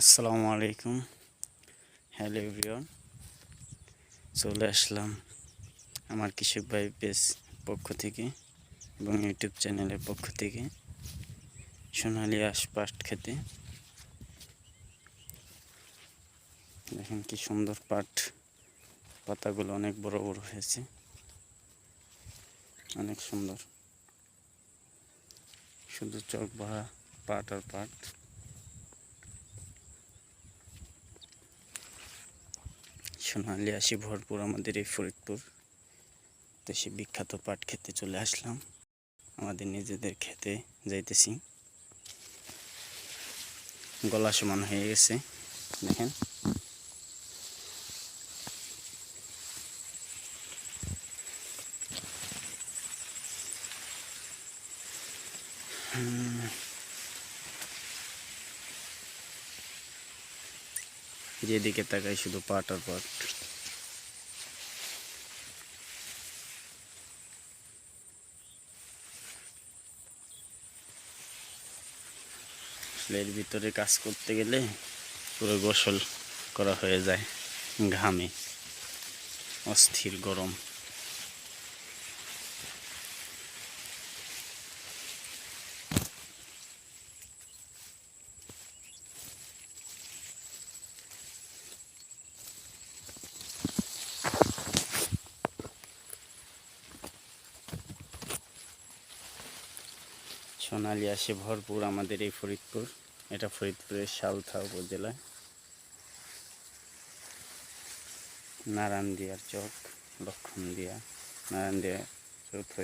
আসসালামু আলাইকুম। Hello everyone চলে আসলাম আমার কৃষক ভাই পেজ পক্ষ থেকে এবং ইউটিউব চ্যানেলের পক্ষ থেকে সোনালি আশ পাট খেতে। দেখেন কি সুন্দর পাট, পাতাগুলো অনেক বড় বড় হয়েছে। অনেক সুন্দর। শুধু চোখ ভরা পাট আর পাট। সোনালি আসি ভরপুর আমাদের এই ফরিদপুর। তো সে বিখ্যাত পাট খেতে চলে আসলাম। আমাদের নিজেদের খেতে যাইতেছি। গলা সমান হয়ে গেছে, দেখেন। হুম। যেদিকে তাকাই শুধু পাট আর পাট ফ্লের ভিতরে কাজ করতে গেলে পুরো গোসল করা হয়ে যায় ঘামে। অস্থির গরম। সোনালি আসে ভরপুর আমাদের এই ফরিদপুর। এটা ফরিদপুরের সালথা উপজেলায়। নারায়ণ দিয়ার চক লক্ষণ দিয়া নারায়ণ দিয়া চৌথ